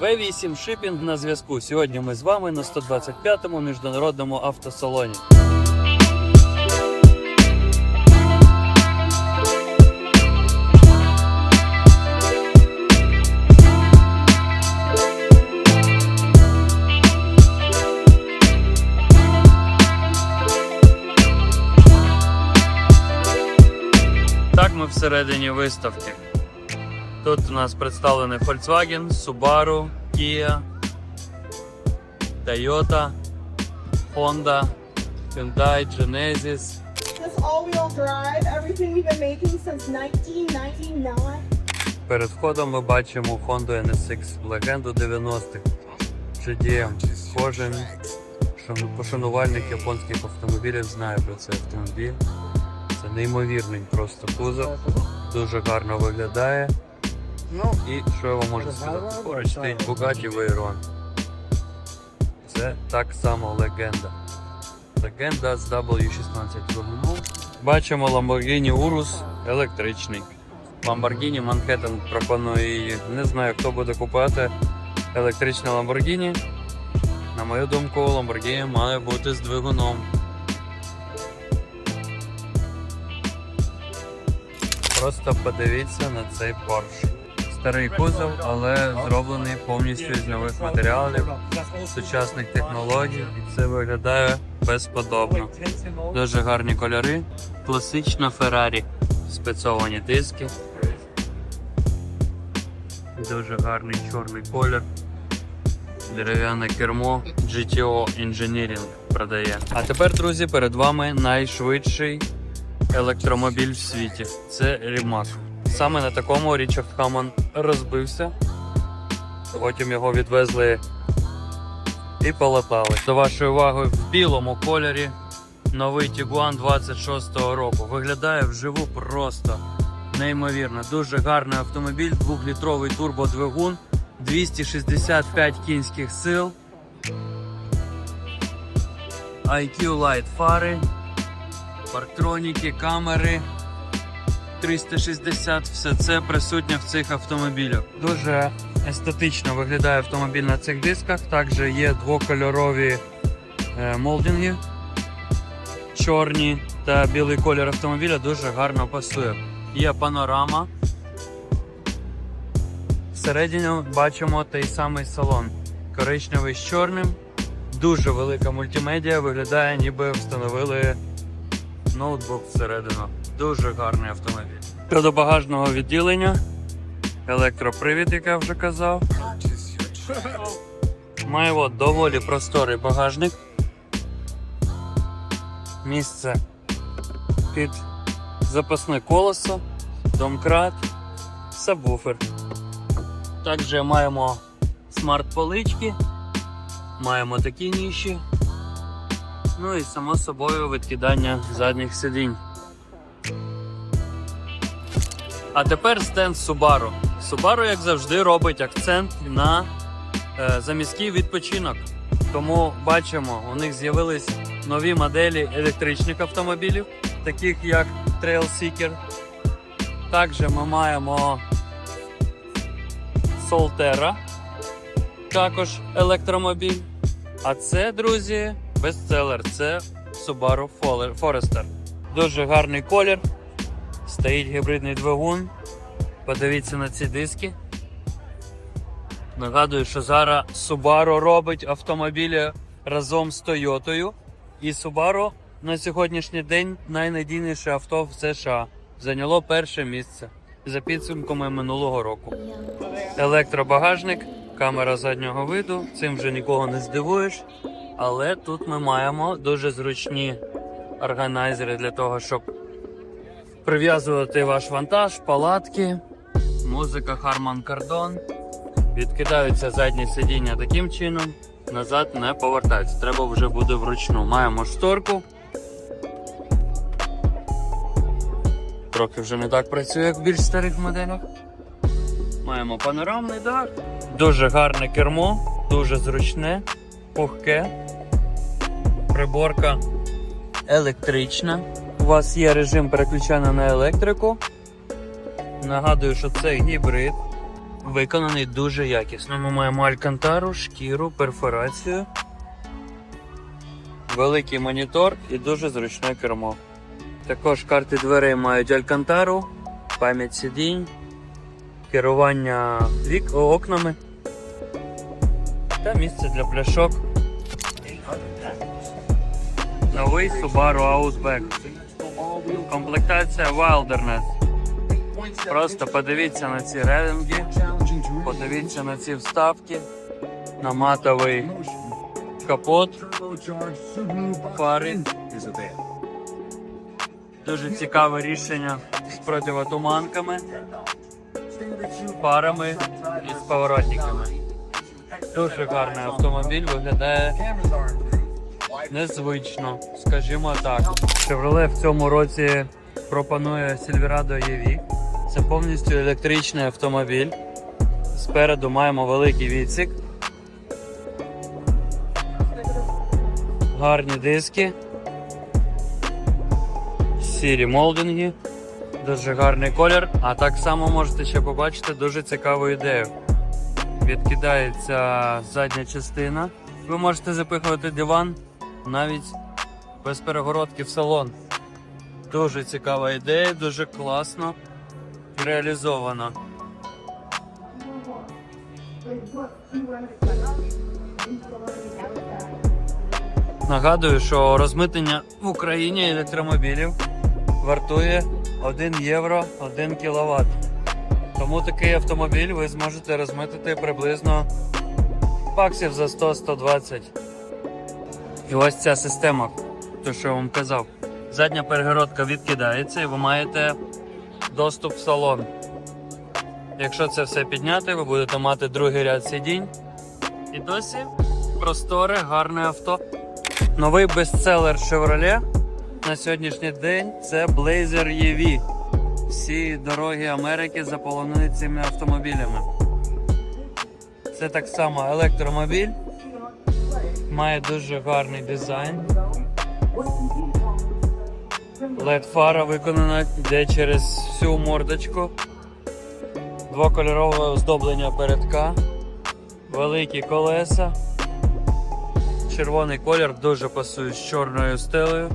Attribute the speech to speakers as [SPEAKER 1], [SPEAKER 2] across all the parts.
[SPEAKER 1] V8 шипінг на зв'язку. Сьогодні ми з вами на 125-му міжнародному автосалоні. Так ми всередині виставки. Тут у нас представлені Volkswagen, Subaru, Kia, Toyota, Honda, Hyundai, Genesis.
[SPEAKER 2] This all-wheel drive, everything we've been making since 1999.
[SPEAKER 1] Перед входом ми бачимо Honda NSX легенду 90-х. GDM. Кожен пошанувальник японських автомобілів знає про цей автомобіль. Це неймовірний просто кузов. Дуже гарно виглядає. Ну і що я вам можу сказати? Поруч стоїть Bugatti Veyron. Це так само легенда. Легенда з W16 двигуном. Бачимо Lamborghini Urus електричний. Lamborghini Manhattan пропонує її. Не знаю, хто буде купувати електричне Lamborghini. На мою думку, Lamborghini має бути з двигуном. Просто подивіться на цей Porsche. Старий кузов, але зроблений повністю з нових матеріалів, сучасних технологій. І це виглядає безподобно. Дуже гарні кольори. Класична Ferrari. Спецовані диски. Дуже гарний чорний колір. Дерев'яне кермо GTO Engineering продає. А тепер, друзі, перед вами найшвидший електромобіль в світі. Це Rimac. Саме на такому Річард Хаммон розбився. Потім його відвезли і полетали. До вашої уваги в білому кольорі новий Tiguan 26-го року. Виглядає вживу просто неймовірно. Дуже гарний автомобіль, 2-літровий турбодвигун, 265 кінських сил. IQ Light фари, парктроніки, камери. 360, все це присутнє в цих автомобілях. Дуже естетично виглядає автомобіль на цих дисках. Також є двокольорові е, молдинги, чорні та білий колір автомобіля дуже гарно пасує. Є панорама. Всередині бачимо той самий салон. Коричневий з чорним. Дуже велика мультимедіа, виглядає, ніби встановили ноутбук всередину. Дуже гарний автомобіль. Щодо багажного відділення, електропривід, як я вже казав. Маємо доволі просторий багажник. Місце під запасне колесо, домкрат, сабвуфер. Також маємо смарт-полички, маємо такі ніші. Ну і само собою відкидання задніх сидінь. А тепер стенд Subaru. Subaru, як завжди, робить акцент на е, заміський відпочинок. Тому бачимо, у них з'явились нові моделі електричних автомобілів, таких як Trail Seeker. Також ми маємо Solterra, також електромобіль. А це, друзі, бестселер. Це Subaru Forester. Дуже гарний колір. Стоїть гібридний двигун. Подивіться на ці диски. Нагадую, що зараз Subaru робить автомобілі разом з Toyota. І Subaru на сьогоднішній день найнадійніше авто в США. Зайняло перше місце за підсумками минулого року. Електробагажник, камера заднього виду. Цим вже нікого не здивуєш. Але тут ми маємо дуже зручні органайзери для того, щоб прив'язувати ваш вантаж, палатки, музика Harman Kardon. Відкидаються задні сидіння таким чином, назад не повертаються. Треба вже буде вручну. Маємо шторку. Трохи вже не так працює, як в більш старих моделях. Маємо панорамний дах, дуже гарне кермо, дуже зручне, пухке, приборка електрична. Вас є режим переключання на електрику. Нагадую, що це гібрид. виконаний дуже якісно. Ми маємо алькантару, шкіру, перфорацію, великий монітор і дуже зручне кермо. Також карти дверей мають алькантару, пам'ять сидінь, керування вік окнами та місце для пляшок. Новий Subaru Outback. Комплектація Wilderness. Просто подивіться на ці релінги, подивіться на ці вставки, на матовий капот, фари. Дуже цікаве рішення з противотуманками, фарами і з поворотниками. Дуже гарний автомобіль, виглядає незвично, скажімо так. Chevrolet в цьому році пропонує Silverado EV. Це повністю електричний автомобіль. Спереду маємо великий відсік. Гарні диски. Сірі молдинги. Дуже гарний колір. А так само можете ще побачити дуже цікаву ідею. Відкидається задня частина. Ви можете запихувати диван навіть без перегородки в салон. Дуже цікава ідея, дуже класно реалізована. Нагадую, що розмитнення в Україні електромобілів вартує 1 євро 1 кВт. Тому такий автомобіль ви зможете розмитити приблизно баксів за 100-120. І ось ця система, то що я вам казав. Задня перегородка відкидається і ви маєте доступ в салон. Якщо це все підняти, ви будете мати другий ряд сидінь. І досі просторе, гарне авто. Новий бестселер Chevrolet на сьогоднішній день це Blazer EV. Всі дороги Америки заполонені цими автомобілями. Це так само електромобіль. Має дуже гарний дизайн. led фара виконана йде через всю мордочку. Двокольорове оздоблення передка. Великі колеса. Червоний колір дуже пасує з чорною стелею.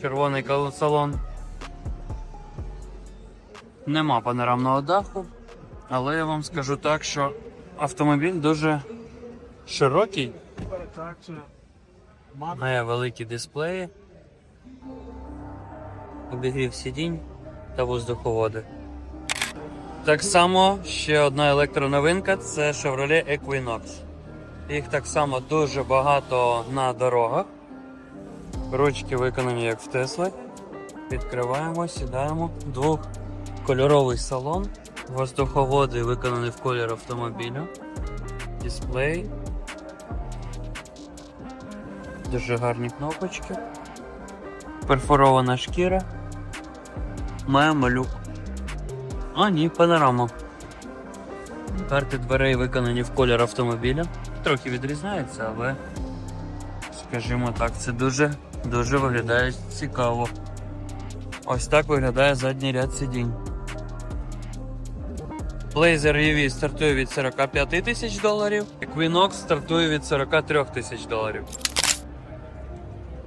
[SPEAKER 1] Червоний салон. Нема панорамного даху, але я вам скажу так, що автомобіль дуже широкий. Має великі дисплеї, обігрів сидінь та воздуховоди. Так само ще одна електроновинка це Chevrolet Equinox. Їх так само дуже багато на дорогах. Ручки виконані як в Тесли. Відкриваємо, сідаємо. Двохкольоровий салон. Воздуховоди виконані в колір автомобіля. Дисплей. Дуже гарні кнопочки. Перфорована шкіра. Має малюк. А, ні, панорама. Карти дверей виконані в колір автомобіля. Трохи відрізняються, але, скажімо так, це дуже дуже виглядає цікаво. Ось так виглядає задній ряд сидінь. Blazer EV стартує від 45 тисяч доларів, Equinox стартує від 43 тисяч доларів.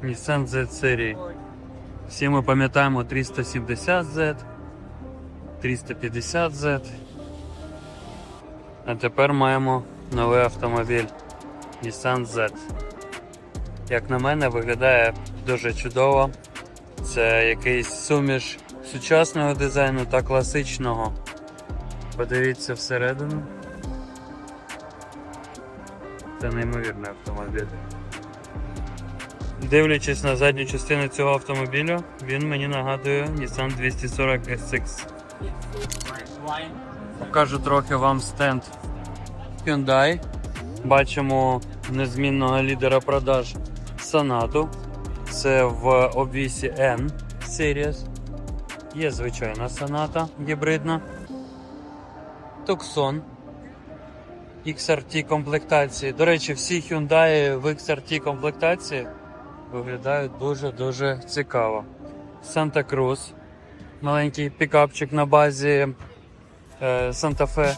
[SPEAKER 1] Nissan Z серії. Всі ми пам'ятаємо 370Z, 350Z. А тепер маємо новий автомобіль Nissan Z. Як на мене, виглядає дуже чудово. Це якийсь суміш сучасного дизайну та класичного. Подивіться всередину. Це неймовірний автомобіль. Дивлячись на задню частину цього автомобіля, він мені нагадує Nissan 240 SX. Покажу трохи вам стенд Hyundai. Бачимо незмінного лідера продаж Sonata. Це в обвісі N Series. Є звичайна Sonata гібридна. Tucson XRT комплектації. До речі, всі Hyundai в XRT комплектації виглядають дуже-дуже цікаво. Santa Cruz. Маленький пікапчик на базі е, Санта-Фе.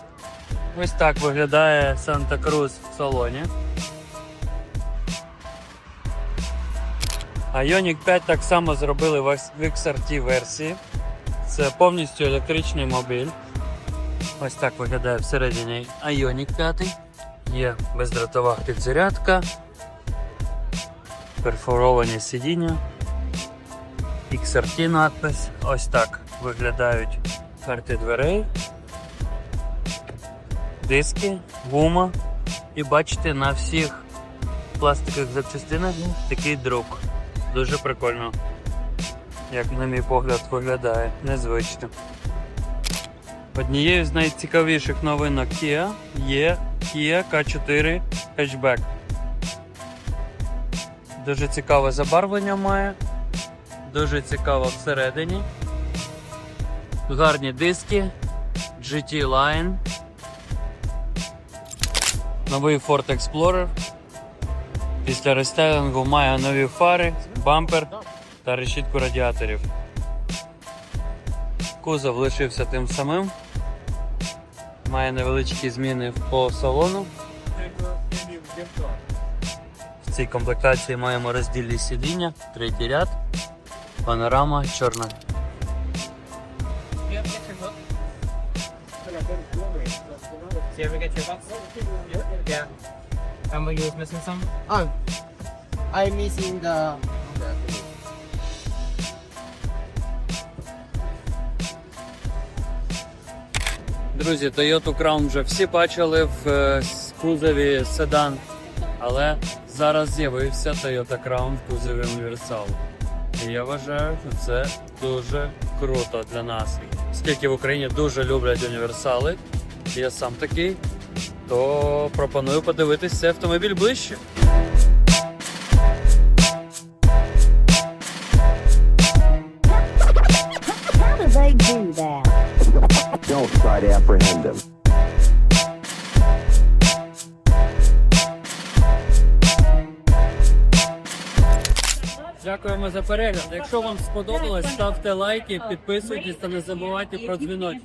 [SPEAKER 1] Ось так виглядає Санта-Крус в салоні. А Ioniq 5 так само зробили в XRT версії. Це повністю електричний мобіль. Ось так виглядає всередині Ioniq 5. Є бездротова підзарядка, перфоровані сидіння, XRT надпис. Ось так виглядають карти дверей, диски, гума. І бачите, на всіх пластикових запчастинах такий друк. Дуже прикольно. Як на мій погляд виглядає, незвично. Однією з найцікавіших новинок Kia є Kia K4 Hatchback. Дуже цікаве забарвлення має, дуже цікаво всередині. Гарні диски, GT Line, новий Ford Explorer. Після рестайлінгу має нові фари, бампер та решітку радіаторів. Кузов лишився тим самим. Має невеличкі зміни по салону. Цій комплектації маємо роздільні сидіння, третій ряд, панорама, чорна.
[SPEAKER 3] I'm missing the.
[SPEAKER 1] Друзі, Toyota Crown вже всі бачили в е, кузові седан, але зараз з'явився Toyota Crown в кузові універсал. І я вважаю, що це дуже круто для нас. Оскільки в Україні дуже люблять універсали, я сам такий, то пропоную подивитись цей автомобіль ближче.
[SPEAKER 4] How do they do that?
[SPEAKER 5] Don't try to apprehend him.
[SPEAKER 1] Дякуємо за перегляд. Якщо вам сподобалось, ставте лайки, підписуйтесь та не забувайте про дзвіночок.